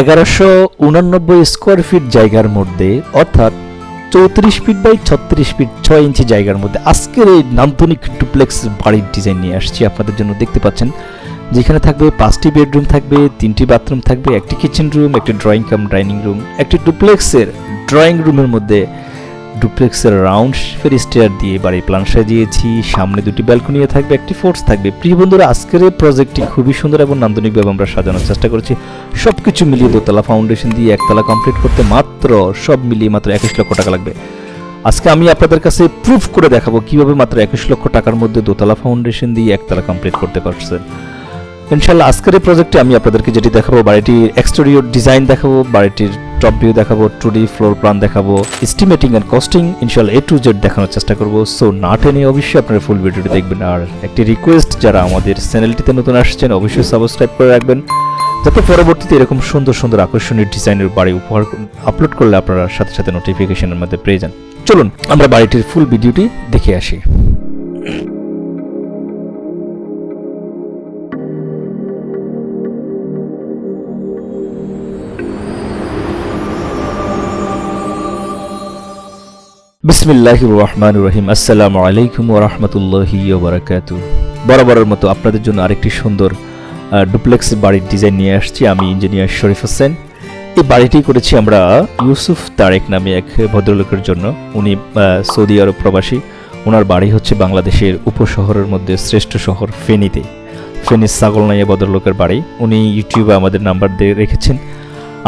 এগারোশো উনানব্বই square feet জায়গার মধ্যে, অর্থাৎ চৌত্রিশ ফিট বাই ছত্রিশ ফিট ছয় ইঞ্চি জায়গার মধ্যে, আজকের এই নান্তনিক ডুপ্লেক্স বাড়ির ডিজাইন নিয়ে আসছি আপনাদের জন্য। দেখতে পাচ্ছেন, যেখানে থাকবে পাঁচটি বেডরুম থাকবে, তিনটি বাথরুম থাকবে, একটি কিচেন রুম একটি ড্রয়িং কাম ডাইনিং রুম একটি ডুপ্লেক্সের ড্রয়িং রুমের মধ্যে ডুপ্লেক্সের রাউন্ড শেপের স্টেয়ার দিয়ে বাড়ির প্ল্যান সাজিয়েছি। সামনে দুটি ব্যালকনিও থাকবে, একটি ফোর্স থাকবে। প্রিয় বন্ধুরা, আজকের এই প্রজেক্টটি খুবই সুন্দর এবং নান্দনিকভাবে আমরা সাজানোর চেষ্টা করেছি। সব কিছু মিলিয়ে দোতলা ফাউন্ডেশন দিয়ে একতলা কমপ্লিট করতে মাত্র সব মিলিয়ে মাত্র একুশ লক্ষ টাকা লাগবে। আজকে আমি আপনাদের কাছে প্রুফ করে দেখাবো কীভাবে মাত্র একুশ লক্ষ টাকার মধ্যে দোতলা ফাউন্ডেশন দিয়ে একতলা কমপ্লিট করতে পারছেন ইনশাল্লাহ আজকের এই প্রজেক্টে আমি আপনাদেরকে যেটি দেখাবো, বাড়িটির এক্সটেরিয়র ডিজাইন দেখাবো, বাড়িটির টপ ভিউ দেখাবো টু ডি ফ্লোর প্ল্যান দেখাবো এস্টিমেটিং অ্যান্ড কস্টিং ইনশাল্লাহ এ টু জেড দেখানোর চেষ্টা করব। সো না টেনে অবশ্যই আপনারা ফুল ভিডিওটি দেখবেন। আর একটি রিকোয়েস্ট যারা আমাদের চ্যানেলটিতে নতুন আসছেন, অবশ্যই সাবস্ক্রাইব করে রাখবেন। যাতে পরবর্তীতে এরকম সুন্দর সুন্দর আকর্ষণীয় ডিজাইনের বাড়ি উপহার আপলোড করলে আপনারা সাথে সাথে নোটিফিকেশনের মধ্যে পেয়ে যান। চলুন, আমরা বাড়িটির ফুল ভিডিওটি দেখে আসি। বিসমিল্লাহ রহমান রহিম। আসসালামু আলাইকুম ওরহমতুল্লাহি ওবরাকাতু বরাবরের মতো আপনাদের জন্য আরেকটি সুন্দর ডুপ্লেক্স বাড়ির ডিজাইন নিয়ে আসছি আমি ইঞ্জিনিয়ার শরীফ হোসেন। এই বাড়িটি করেছি আমরা ইউসুফ তারেক নামে এক ভদ্রলোকের জন্য। উনি সৌদি আরব প্রবাসী। ওনার বাড়ি হচ্ছে বাংলাদেশের উপশহরের মধ্যে শ্রেষ্ঠ শহর ফেনীতে। ফেনী ছাগলনাইয়া ভদ্রলোকের বাড়ি। উনি ইউটিউবে আমাদের নাম্বার দিয়ে রেখেছেন।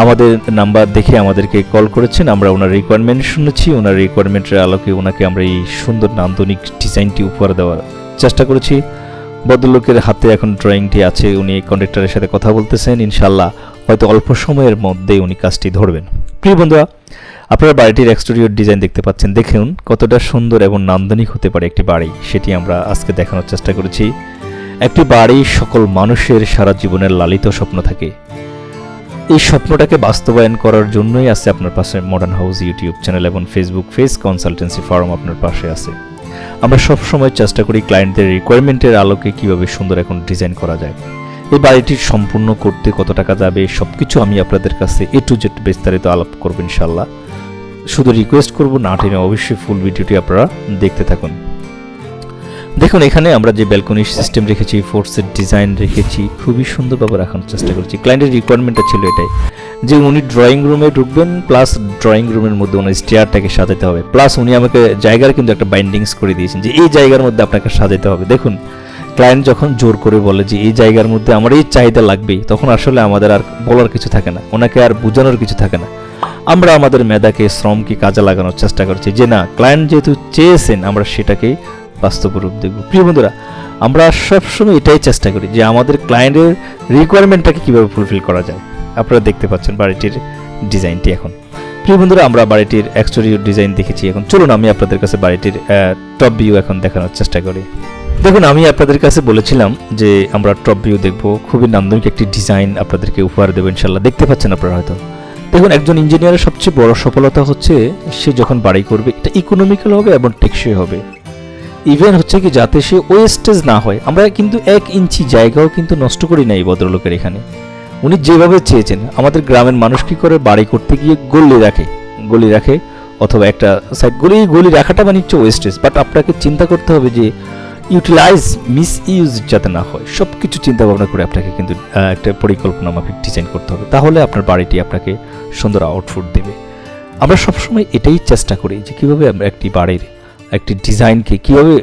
আমাদের নাম্বার দেখে আমাদেরকে কল করেছেন। আমরা ওনার রিকোয়ারমেন্ট শুনেছি, ওনার রিকোয়ারমেন্টের আলোকে ওনাকে আমরা এই সুন্দর নান্দনিক ডিজাইনটি উপহার দেওয়ার চেষ্টা করেছি। ভদ্রলোকের হাতে এখন ড্রয়িংটি আছে, উনি কন্ডাক্টরের সাথে কথা বলতেছেন। ইনশাল্লাহ হয়তো অল্প সময়ের মধ্যেই উনি কাজটি ধরবেন। প্রিয় বন্ধুরা, আপনারা বাড়িটির এক্সটেরিয়র ডিজাইন দেখতে পাচ্ছেন। দেখুন কতটা সুন্দর এবং নান্দনিক হতে পারে একটি বাড়ি। সেটি আমরা আজকে দেখানোর চেষ্টা করেছি। একটি বাড়ি সকল মানুষের সারা জীবনের লালিত স্বপ্ন থাকে। এই স্বপ্নটাকে বাস্তবায়ন করার জন্যই আছে আপনার পাশে মডার্ন হাউস ইউটিউব চ্যানেল এবং ফেসবুক ফেস কনসালটেন্সি ফার্ম আপনার পাশে আছে। আমরা সব সময় চেষ্টা করি ক্লায়েন্টদের রিকোয়ারমেন্টের আলোকে কীভাবে সুন্দর এখন ডিজাইন করা যায়। এই বাড়িটি সম্পূর্ণ করতে কত টাকা যাবে সব কিছু আমি আপনাদের কাছে এ টু জেড বিস্তারিত আলাপ করব ইনশাল্লাহ শুধু রিকোয়েস্ট করব না টেনে অবশ্যই ফুল ভিডিওটি আপনারা দেখতে থাকুন। দেখুন, এখানে আমরা যে ব্যালকনি সিস্টেম রেখেছি ফোর্সের ডিজাইন রেখেছি, খুবই সুন্দরভাবে রাখানোর চেষ্টা করেছি। ক্লায়েন্টের রিকোয়ারমেন্টটা ছিল এটাই। যে উনি ড্রয়িং রুমে ঢুকবেন প্লাস ড্রয়িং রুমের মধ্যে ওনার স্টেয়ারটাকে সাজাতে হবে। প্লাস উনি আমাকে জায়গার কিন্তু একটা বাইন্ডিংস করে দিয়েছেন যে এই জায়গার মধ্যে আপনাকে সাজাতে হবে। দেখুন ক্লায়েন্ট যখন জোর করে বলে যে এই জায়গার মধ্যে আমার এই চাহিদা লাগবেই, তখন আসলে আমাদের আর বলার কিছু থাকে না। ওনাকে আর বোঝানোর কিছু থাকে না। আমরা আমাদের মেধাকে, শ্রমকে কাজে লাগানোর চেষ্টা করছি যে না ক্লায়েন্ট যেহেতু চেয়েছেন, আমরা সেটাকেই বাস্তব রূপ দেখব। প্রিয় বন্ধুরা, আমরা সবসময় এটাই চেষ্টা করি যে আমাদের ক্লায়েন্টের রিকোয়ারমেন্টটাকে কীভাবে ফুলফিল করা যায়। আপনারা দেখতে পাচ্ছেন বাড়িটির ডিজাইনটি এখন। প্রিয় বন্ধুরা, আমরা বাড়িটির এক্সটেরিয়র ডিজাইন দেখেছি এখন। চলুন, আমি আপনাদের কাছে বাড়িটির টপ ভিউ এখন দেখানোর চেষ্টা করি। দেখুন, আমি আপনাদের কাছে বলেছিলাম যে আমরা টপ ভিউ দেখব। খুবই নান্দনিক একটি ডিজাইন আপনাদেরকে উপহার দেবো ইনশাল্লাহ দেখতে পাচ্ছেন আপনারা হয়তো। দেখুন, একজন ইঞ্জিনিয়ারের সবচেয়ে বড় সফলতা হচ্ছে সে যখন বাড়ি করবে, এটা ইকোনমিক্যাল হবে এবং টেকসই হবে। ইভেন হচ্ছে কি যাতে সে ওয়েস্টেজ না হয়। আমরা কিন্তু এক ইঞ্চি জায়গাও কিন্তু নষ্ট করি না এই ভদ্রলোকের এখানে। উনি যেভাবে চেয়েছেন, আমাদের গ্রামের মানুষ কি করে বাড়ি করতে গিয়ে গলি রাখে? গলি রাখে অথবা একটা সাইড গলি গলি রাখাটা মানে হচ্ছে ওয়েস্টেজ বাট আপনাকে চিন্তা করতে হবে যে ইউটিলাইজ মিস ইউজ যাতে না হয় সব কিছু চিন্তা ভাবনা করে আপনাকে কিন্তু একটা পরিকল্পনা মাফিক ডিজাইন করতে হবে। তাহলে আপনার বাড়িটি আপনাকে সুন্দর আউটপুট দেবে। আমরা সবসময় এটাই চেষ্টা করি যে কীভাবে আমরা একটি বাড়ির একটি ডিজাইনকে কীভাবে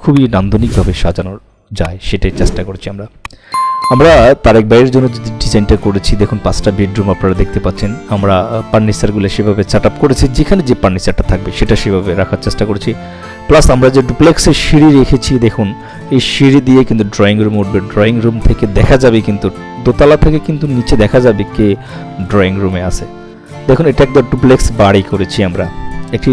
খুবই নান্দনিকভাবে সাজানো যায় সেটাই চেষ্টা করছি আমরা। আমরা তারেক ভাইয়ের জন্য যে ডিজাইনটা করেছি, দেখুন পাঁচটা বেডরুম আপনারা দেখতে পাচ্ছেন। আমরা ফার্নিচারগুলো সেভাবে সেট আপ করেছি, যেখানে যে ফার্নিচারটা থাকবে সেটা সেভাবে রাখার চেষ্টা করেছি। প্লাস আমরা যে ডুপ্লেক্সের সিঁড়ি রেখেছি, দেখুন, এই সিঁড়ি দিয়ে কিন্তু ড্রয়িং রুম উঠবে। ড্রয়িং রুম থেকে দেখা যাবে কিন্তু, দোতলা থেকে কিন্তু নিচে দেখা যাবে কে ড্রয়িং রুমে আছে। দেখুন, এটা একদম ডুপ্লেক্স বাড়ি করেছি আমরা। একটি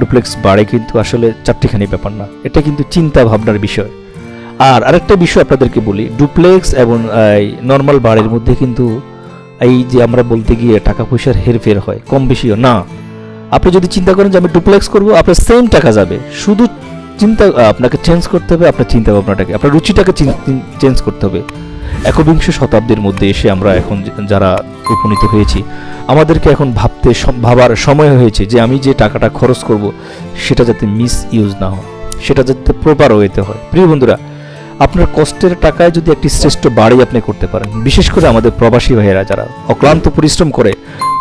ডুপ্লেক্স বাড়ি কিন্তু আসলে চারটিখানি ব্যাপার না। এটা কিন্তু চিন্তা ভাবনার বিষয়। আর আরেকটা বিষয় আপনাদেরকে বলি ডুপ্লেক্স এবং নর্মাল বাড়ির মধ্যে কিন্তু এই যে আমরা বলতে গিয়ে টাকা পয়সার হেরফের হয়, কম বেশিও না, আপনি যদি চিন্তা করেন যে আমি ডুপ্লেক্স করব, আপনার সেম টাকা যাবে। শুধু চিন্তা আপনাকে চেঞ্জ করতে হবে, আপনার চিন্তা ভাবনাটাকে আপনার রুচিটাকে চেঞ্জ করতে হবে। একবিংশ শতাব্দীর মধ্যে এসে আমরা এখন যারা উপনীত হয়েছি, আমাদেরকে এখন ভাবতে ভাবার সময় হয়েছে যে আমি যে টাকাটা খরচ করব, সেটা যাতে মিস ইউজ না হয়, সেটা যাতে প্রপার ওয়েতে হয়। প্রিয় বন্ধুরা, আপনার কষ্টের টাকায় যদি একটি শ্রেষ্ঠ বাড়ি আপনি করতে পারেন, বিশেষ করে আমাদের প্রবাসী ভাইয়েরা যারা অক্লান্ত পরিশ্রম করে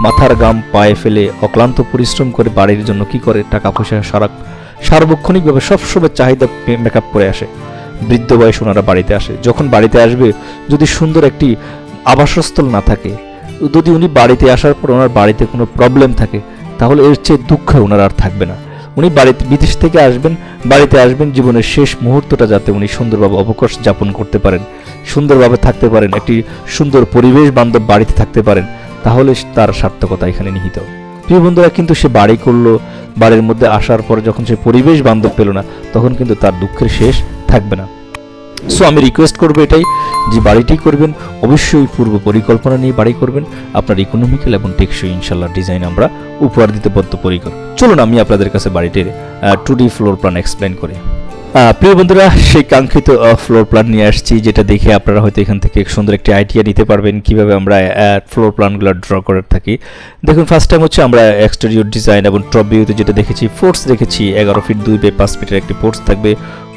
মাথার গাম পায়ে ফেলে অক্লান্ত পরিশ্রম করে বাড়ির জন্য কি করে টাকা পয়সা সারা সার্বক্ষণিকভাবে সবসময় চাহিদা মেকআপ করে আসে বৃদ্ধ বয়স ওনারা বাড়িতে আসে। যখন বাড়িতে আসবে, যদি সুন্দর একটি আবাসস্থল না থাকে, যদি উনি বাড়িতে আসার পর ওনার বাড়িতে কোনো প্রবলেম থাকে, তাহলে এর চেয়ে দুঃখ ওনার আর থাকবে না। উনি বাড়িতে, বিদেশ থেকে আসবেন, বাড়িতে আসবেন, জীবনের শেষ মুহূর্তটা যাতে উনি সুন্দরভাবে অবকাশ যাপন করতে পারেন, সুন্দরভাবে থাকতে পারেন, একটি সুন্দর পরিবেশ বান্ধব বাড়িতে থাকতে পারেন, তাহলে তার সার্থকতা এখানে নিহিত। প্রিয় বন্ধুরা, কিন্তু সে বাড়ি করল বাড়ির মধ্যে আসার পর যখন সে পরিবেশ বান্ধব পেল না, তখন কিন্তু তার দুঃখের শেষ থাকবে না। সো আমি রিকোয়েস্ট করব এটাই যে বাড়িটি করবেন, অবশ্যই পূর্ব পরিকল্পনা নিয়ে বাড়ি করবেন। আপনার ইকোনমিক্যাল এবং টেকসই ইনশাল্লাহ ডিজাইন আমরা উপহার দিতে বদ্ধপরিকর। চলুন, আমি আপনাদের কাছে বাড়িটির two D floor plan explain করি। প্রিয় বন্ধুরা, সেই কাঙ্ক্ষিত ফ্লোর প্ল্যান নিয়ে আসছি, যেটা দেখে আপনারা হয়তো এখান থেকে সুন্দর একটি আইডিয়া নিতে পারবেন কীভাবে আমরা ফ্লোর প্ল্যানগুলো ড্র করে থাকি। দেখুন ফার্স্ট টাইম হচ্ছে আমরা এক্সটেরিয়র ডিজাইন এবং টপ ভিউতে যেটা দেখেছি ফোর্স দেখেছি, এগারো ফিট দুই বাই পাঁচ ফিটের একটি ফোর্স থাকবে।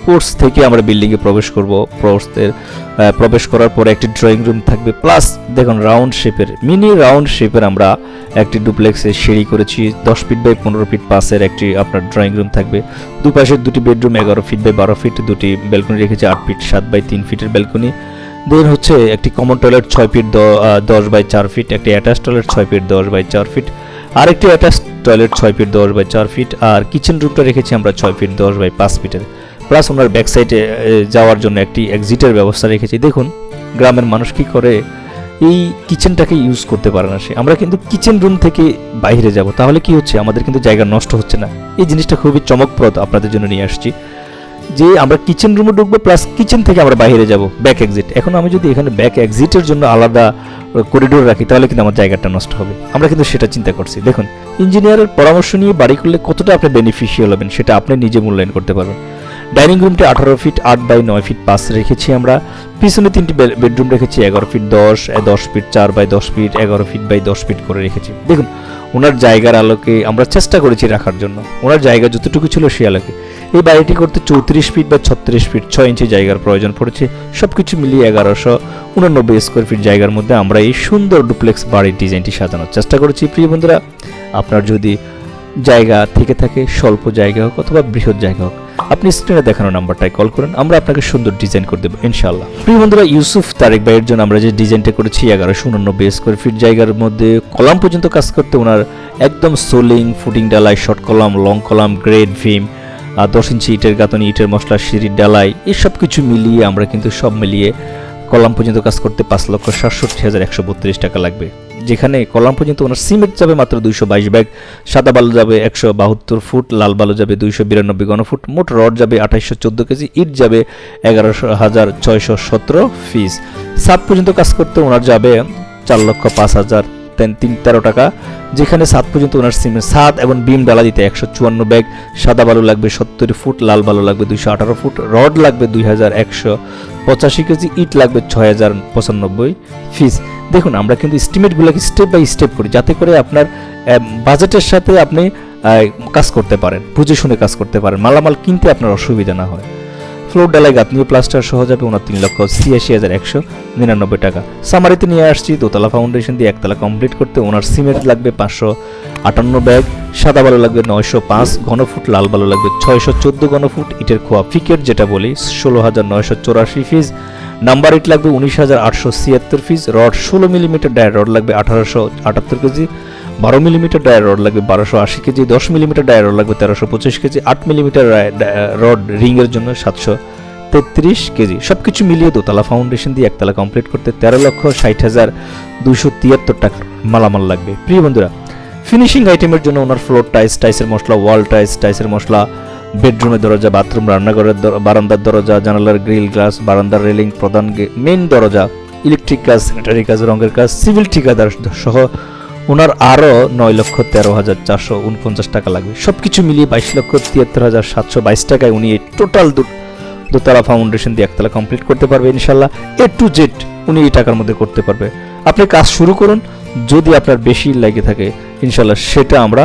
পোর্টস থেকে আমরা বিল্ডিংয়ে প্রবেশ করব। পোর্টসের প্রবেশ করার পরে একটি ড্রয়িং রুম থাকবে। প্লাস দেখুন রাউন্ড শেপের মিনি রাউন্ড শেপের আমরা একটি ডুপ্লেক্সের সিঁড়ি করেছি। দশ ফিট বাই পনেরো ফিট পাশের একটি আপনার ড্রয়িং রুম থাকবে। দুপাশের দুটি বেডরুম এগারো ফিট বাই বারো ফিট দুটি ব্যালকনি রেখেছি, আট ফিট সাত বাই তিন ফিটের ব্যালকনি দেন হচ্ছে একটি কমন টয়লেট ছয় ফিট দশ বাই চার ফিট একটি অ্যাটাচ টয়লেট ছয় ফিট দশ বাই চার ফিট আরেকটি অ্যাটাচ টয়লেট ছয় ফিট দশ বাই চার ফিট আর কিচেন রুমটা রেখেছি আমরা ছয় ফিট দশ বাই পাঁচ ফিটের প্লাস ওনার ব্যাক সাইডে যাওয়ার জন্য একটি এক্সিটের ব্যবস্থা রেখেছি। দেখুন, গ্রামের মানুষ কি করে? এই কিচেনটাকে ইউজ করতে পারে না সে। আমরা কিন্তু কিচেন রুম থেকে বাইরে যাব। তাহলে কি হচ্ছে? আমাদের কিন্তু জায়গা নষ্ট হচ্ছে না। এই জিনিসটা খুবই চমকপ্রদ আপনাদের জন্য নিয়ে আসছি। যে আমরা কিচেন রুমে ঢুকবো প্লাস কিচেন থেকে আমরা বাইরে যাব ব্যাক এক্সিট এখন আমি যদি এখানে ব্যাক এক্সিটের জন্য আলাদা করিডোর রাখি, তাহলে কিন্তু আমার জায়গাটা নষ্ট হবে। আমরা কিন্তু সেটা চিন্তা করছি। দেখুন ইঞ্জিনিয়ারের পরামর্শ নিয়ে বাড়ি করলে কতটা আপনি বেনিফিশিয়াল হবেন, সেটা আপনি নিজে মূল্যায়ন করতে পারবেন। ডাইনিং রুমটি আঠারো ফিট, আট বাই নয় ফিট পাঁচ রেখেছি আমরা। পিছনে তিনটি বেডরুম রেখেছি, এগারো ফিট দশ দশ ফিট চার বাই দশ ফিট, এগারো ফিট বাই দশ ফিট করে রেখেছি। দেখুন, ওনার জায়গার আলোকে আমরা চেষ্টা করেছি রাখার জন্য। ওনার জায়গা যতটুকু ছিল সে আলোকে। এই বাড়িটি করতে চৌত্রিশ ফিট বা ছত্রিশ ফিট ছয় ইঞ্চি জায়গার প্রয়োজন পড়েছে। সব কিছু মিলিয়ে এগারোশো উনানব্বই স্কোয়ার ফিট জায়গার মধ্যে আমরা এই সুন্দর ডুপ্লেক্স বাড়ির ডিজাইনটি সাজানোর চেষ্টা করেছি। প্রিয় বন্ধুরা, আপনার যদি জায়গা থেকে থাকে স্বল্প জায়গা হোক অথবা বৃহৎ জায়গা হোক। আপনি স্ক্রিনে দেখানো নাম্বারটায় কল করেন, আমরা আপনাকে সুন্দর ডিজাইন করে দেবো ইনশাল্লাহ প্রিয় বন্ধুরা, ইউসুফ তারেক ভাইয়ের জন্য আমরা যে ডিজাইনটা করেছি, এগারোশো উনানব্বই স্কোয়ার ফিট জায়গার মধ্যে কলাম পর্যন্ত কাজ করতে ওনার একদম সোলিং, ফুটিং ডালাই short column long column grade beam দশ ইঞ্চি ইটের গাঁথনি, ইটের মশলা, সিঁড়ির ডালাই এসব কিছু মিলিয়ে আমরা কিন্তু সব মিলিয়ে কলাম পর্যন্ত কাজ করতে পাঁচ লক্ষ সাতষট্টি হাজার একশো বত্রিশ টাকা লাগবে। যেখানে কলাম পর্যন্ত ওনার সিমেন্ট যাবে মাত্র দুইশো বাইশ ব্যাগ, সাদা বালু যাবে একশো বাহাত্তর ফুট, লাল বালু যাবে দুইশো বিরানব্বই ঘনফুট, মোট রড যাবে আঠাইশশো চোদ্দ কেজি, ইট যাবে এগারোশো হাজার ছয়শো সতেরো ফিস। সাত পর্যন্ত কাজ করতে ওনার যাবে চার লক্ষ পাঁচ হাজার তেন তেরো টাকা। যেখানে সাত পর্যন্ত ওনার সিমেন্ট সাত এবং বিম ডালা দিতে একশো চুয়ান্ন ব্যাগ, সাদা বালু লাগবে সত্তর ফুট, লাল বালু লাগবে দুইশো আঠারো ফুট, রড লাগবে দুই হাজার একশো পঁচাশি কেজি, ইট লাগবে ছয় হাজার পঁচানব্বই ফিস। দেখুন, আমরা কিন্তু এস্টিমেটগুলোকে স্টেপ বাই স্টেপ করি, যাতে করে আপনার বাজেটের সাথে আপনি কাজ করতে পারেন, বুঝে শুনে কাজ করতে পারেন, মালামাল কিনতে আপনার অসুবিধা না হয়। ফ্লোর ডালাই গাঁথনি প্লাস্টার সহ যাবে ওনার তিন লক্ষ ছিয়াশি হাজার একশো নিরানব্বই টাকা। সামারিতে নিয়ে আসছি, দোতলা ফাউন্ডেশন দিয়ে একতলা কমপ্লিট করতে ওনার সিমেন্ট লাগবে পাঁচশো আটান্ন ব্যাগ, সাদা বালু লাগবে নয়শো পাঁচ, ঘনফুট লাল বালু লাগবে ছয়শো চোদ্দ ঘনফুট, ইটের খোয়া ফিকেট যেটা বলি ষোলো হাজার নয়শো চৌরাশি ফিজ নাম্বার ইট লাগবে উনিশ হাজার আটশো ছিয়াত্তর ফিজ রড ষোলো মিলিমিটার ডায়ার রড লাগবে আঠারোশো আটাত্তর কেজি, বারো মিলিমিটার ডায়ার রড লাগবে বারোশো আশি কেজি, দশ মিলিমিটার ডায়ার রড লাগবে তেরোশো পঁচিশ কেজি, আট মিলিমিটার রড রিংয়ের জন্য সাতশো তেত্রিশ কেজি। সব কিছু মিলিয়ে দোতলা ফাউন্ডেশন দিয়ে একতলা কমপ্লিট করতে তেরো লক্ষ ষাট হাজার দুইশো তিয়াত্তর টাকার মালামাল লাগবে। প্রিয় বন্ধুরা ফিনিশিং আইটেমের জন্য ওনার ফ্লোর টাইস টাইসের মশলা ওয়াল টাইস টাইসের মশলা বেডরুমের দরজা, বাথরুম, রান্নাঘরের বারান্দার দরজা, জানালার গ্রিল গ্লাস, বারান্দার রেলিং, প্রধান মেইন দরজা, ইলেকট্রিক কাজ স্যানিটারি কাজ, রঙের কাজ, সিভিল ঠিকাদার সহ ওনার আরও নয় লক্ষ তেরো হাজার চারশো উনপঞ্চাশ টাকা লাগবে। সব কিছু মিলিয়ে বাইশ লক্ষ তিয়াত্তর হাজার সাতশো বাইশ টাকায় উনি এই টোটাল দোতলা ফাউন্ডেশন দিয়ে একতলা কমপ্লিট করতে পারবে ইনশাল্লাহ। এ টু জেড উনি এই টাকার মধ্যে করতে পারবে। আপনি কাজ শুরু করুন, যদি আপনার বেশি লেগে থাকে, ইনশাল্লাহ সেটা আমরা